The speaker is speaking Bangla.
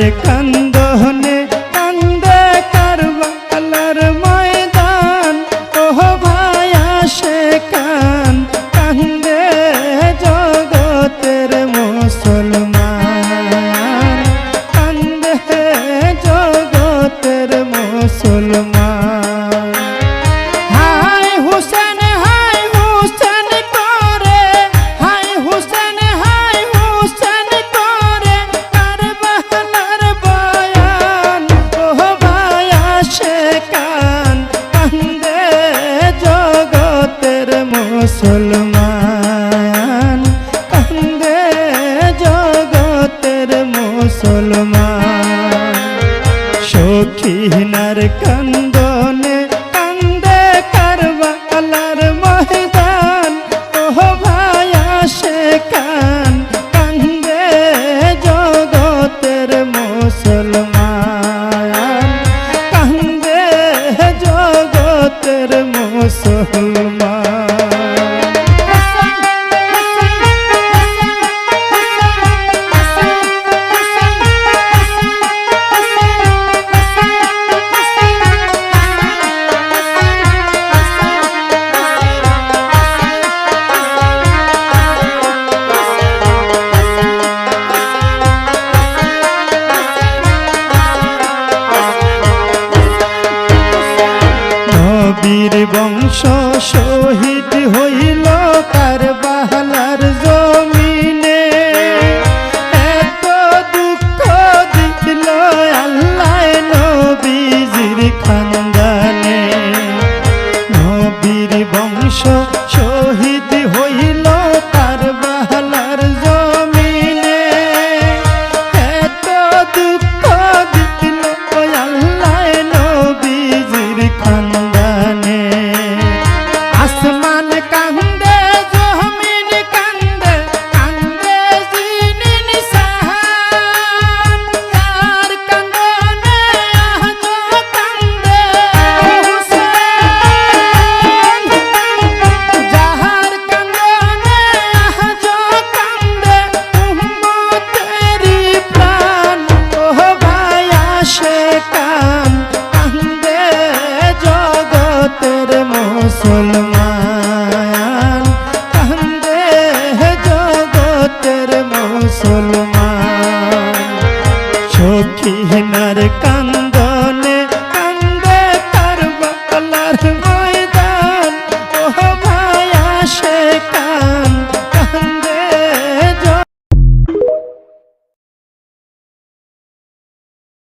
de মুসলমান, কান্দে জগতের মুসলমান। সখিনার কান্দনে, কান্দে কারবালার ময়দান। ওহ ভায়া সে কান, কান্দে জগতের মুসলমান। কান্দে জগতের মুসলমান। নবীর বংশ শহীদ হইল তার বাহালার জমিনে। এত দুঃখ দিল আল্লাহ নবীজির খানদানে। নবীর বংশ দক্ষিণার কান